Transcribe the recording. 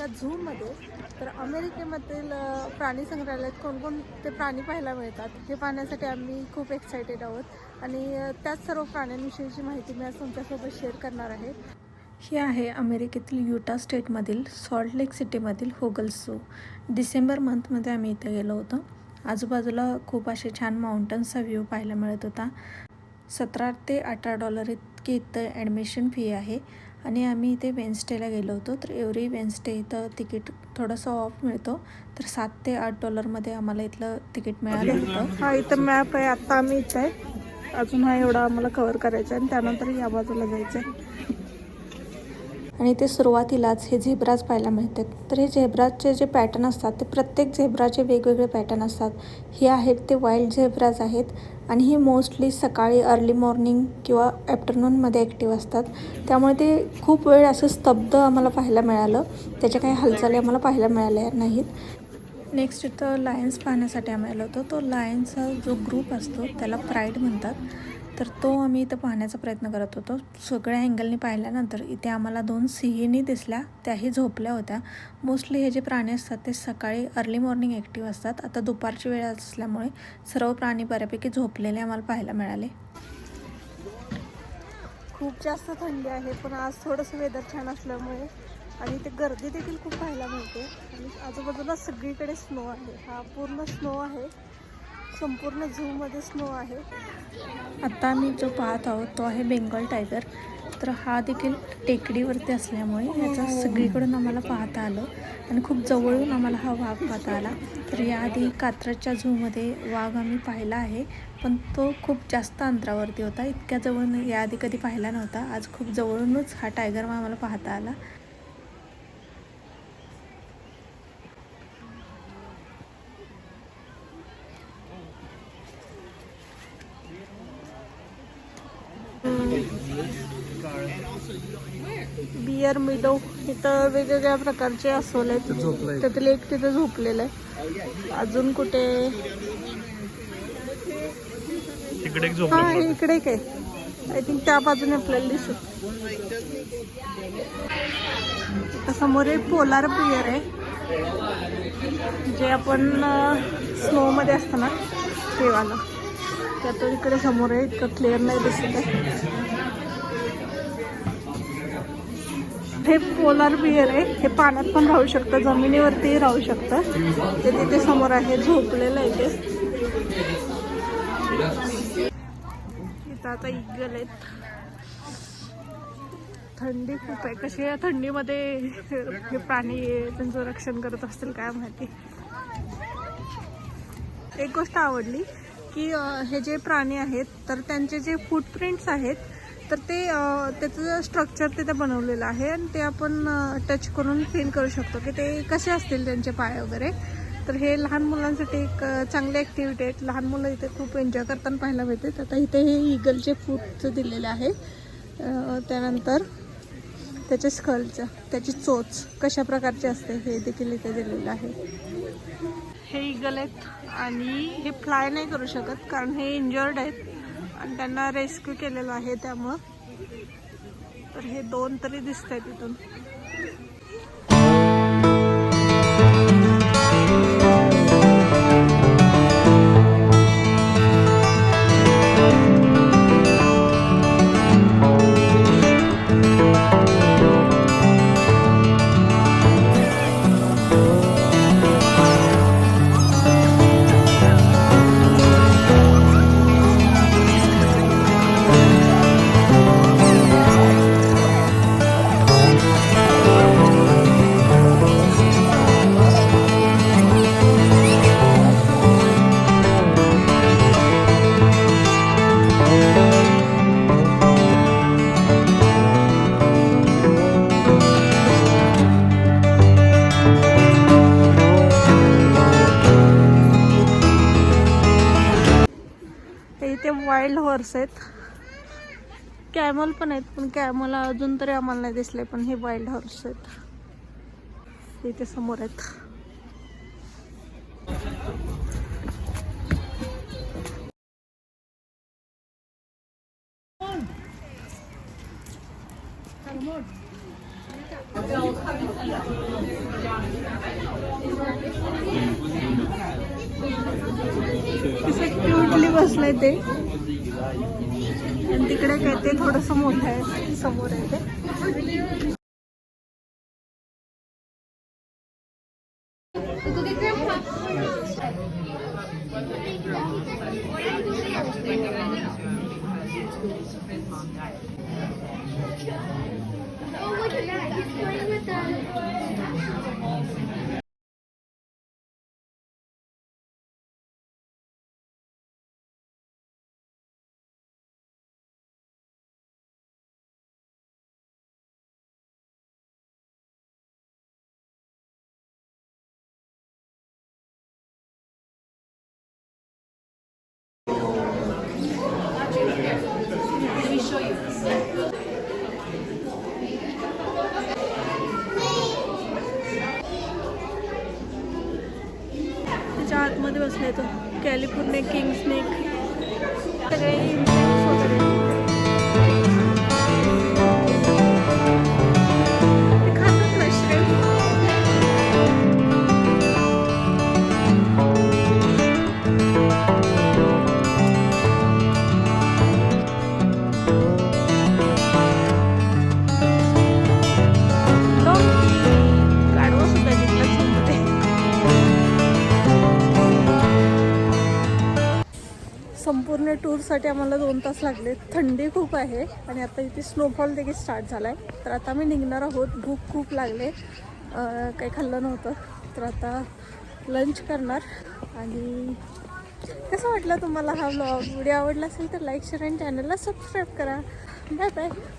एका झूमध्ये तर अमेरिकेमधील प्राणी संग्रहालयात कोणकोणते प्राणी पाहायला मिळतात हे पाहण्यासाठी आम्ही खूप एक्सायटेड आहोत. आणि त्याच सर्व प्राण्यांविषयीची माहिती मी आज तुमच्यासोबत शेअर करणार आहे. ही आहे अमेरिकेतील युटा स्टेटमधील सॉल्ट लेक सिटीमधील होगल्स झू डिसेंबर मंथमध्ये आम्ही इथे गेलो होतो. आजूबाजूला खूप असे छान माउंटन्सचा व्ह्यू पाहायला मिळत होता. सतरा ते अठरा डॉलर इतकी इथं ॲडमिशन फी आहे. आणि आम्ही इथे वेन्सडेला गेलो होतो. तर एव्हरी वेन्सडे इथं तिकीट थोडंसं ऑफ मिळतो. तर सात ते आठ डॉलरमध्ये आम्हाला इथलं तिकीट मिळालं होतं. हा इथं मॅप आहे. आत्ता आम्ही इथं आहे. अजून हा एवढा आम्हाला कवर करायचा आहे आणि त्यानंतर या बाजूला जायचं आहे. आणि ते सुरुवातीलाच हे झेब्राज पाहायला मिळतात. तर हे झेब्राजचे जे पॅटर्न असतात ते प्रत्येक झेब्राचे वेगवेगळे पॅटर्न असतात. हे आहेत ते वाईल्ड झेब्राज आहेत आणि हे मोस्टली सकाळी अर्ली मॉर्निंग किंवा ॲफ्टरनूनमध्ये ॲक्टिव्ह असतात. त्यामुळे ते खूप वेळ असं स्तब्ध आम्हाला पाहायला मिळालं. त्याच्या काही हालचाली आम्हाला पाहायला मिळाल्या नाहीत. नेक्स्ट इथं लायन्स पाहण्यासाठी आम्ही आलो होतो. तो लायन्सचा जो ग्रुप असतो त्याला प्राईड म्हणतात. तर तो आम्ही इथं पाहण्याचा प्रयत्न करत होतो. सगळ्या अँगलनी पाहिल्यानंतर इथे आम्हाला दोन सिंहिणी दिसल्या. त्याही झोपल्या होत्या. मोस्टली हे जे प्राणी असतात ते सकाळी अर्ली मॉर्निंग ॲक्टिव्ह असतात. आता दुपारची वेळ असल्यामुळे सर्व प्राणी बऱ्यापैकी झोपलेले आम्हाला पाहायला मिळाले. खूप जास्त थंडी आहे पण आज थोडंसं वेदर छान असल्यामुळे आणि इथे गर्दी देखील खूप पाहायला मिळते. आणि आजूबाजूला सगळीकडे स्नो आहे. हा पूर्ण स्नो आहे. संपूर्ण झूमध्ये स्नो आहे. आता मी जो पाहत आहोत तो आहे बेंगॉल टायगर. तर हा देखील टेकडीवरती असल्यामुळे याचा सगळीकडून आम्हाला पाहता आलं आणि खूप जवळून आम्हाला हा वाघ पाहता आला. तर याआधी कात्रजच्या झूमध्ये वाघ आम्ही पाहिला आहे पण तो खूप जास्त अंतरावरती होता. इतक्या जवळून याआधी कधी पाहिला नव्हता. आज खूप जवळूनच हा टायगर आम्हाला पाहता आला. बियर मिडो इथं वेगवेगळ्या प्रकारचे आहेत त्यातील एक तिथे झोपलेलं आहे. अजून कुठे? हा इकडे काय आय थिंक त्या बाजूने आपल्याला दिसत. समोर एक पोलार बियर आहे. जे आपण स्नो मध्ये असतं त्या तो इकडे समोर आहे इतकं क्लिअर नाही दिसत आहे. हे पोलार बियर आहे हे पाण्यात पण राहू शकतं जमिनीवरतीही राहू शकतं. ते तिथे समोर आहे झोपलेलं आहे ते. इथं आता इगल आहेत. थंडी खूप आहे. कशी या थंडीमध्ये हे प्राणी त्यांचं रक्षण करत असतील काय माहिती? एक गोष्ट आवडली. की हे जे प्राणी आहेत तर त्यांचे जे फूटप्रिंट्स आहेत तर ते त्याचं स्ट्रक्चर तिथं बनवलेलं आहे आणि ते आपण टच करून फील करू शकतो की ते कसे असतील त्यांचे पाय वगैरे. तर हे लहान मुलांसाठी एक चांगली ॲक्टिव्हिटी आहे. लहान मुलं इथे खूप एन्जॉय करताना पाहायला मिळते आता इथे हे इगलचे फूटचं दिलेलं आहे. त्यानंतर त्याचे स्कलचं त्याची चोच कशा प्रकारची असते हे देखील इथे दिलेलं आहे. हे इगल आहेत आणि हे फ्लाय नाही करू शकत कारण हे इंजर्ड आहेत. आणि त्यांना रेस्क्यू केलेलं आहे त्यामुळं. तर हे दोन तरी दिसत आहेत तिथून वाईल्ड हॉर्स आहेत. कॅमल पण आहेत पण कॅमल अजून तरी आम्हाला नाही दिसले पण हे वाईल्ड हॉर्स आहेत. इथे समोर आहेत. बसलंय ते. आणि तिकडे काय ते थोडस मोठं आहे समोर आहे ते. आतमध्ये बसलाय तो कॅलिफोर्निया किंग स्नेक सगळे पूर्ण टूरसाठी आम्हाला दोन तास लागले. थंडी खूप आहे आणि आता इथे स्नोफॉल देखील स्टार्ट झाला आहे तर आता आम्ही निघणार आहोत. भूक खूप लागले. काही खाल्लं नव्हतं. तर आता लंच करणार. आणि कसं वाटलं तुम्हाला हा व्लॉग व्हिडिओ आवडला असेल तर लाईक शेअर आणि चॅनलला सबस्क्राईब करा. Bye bye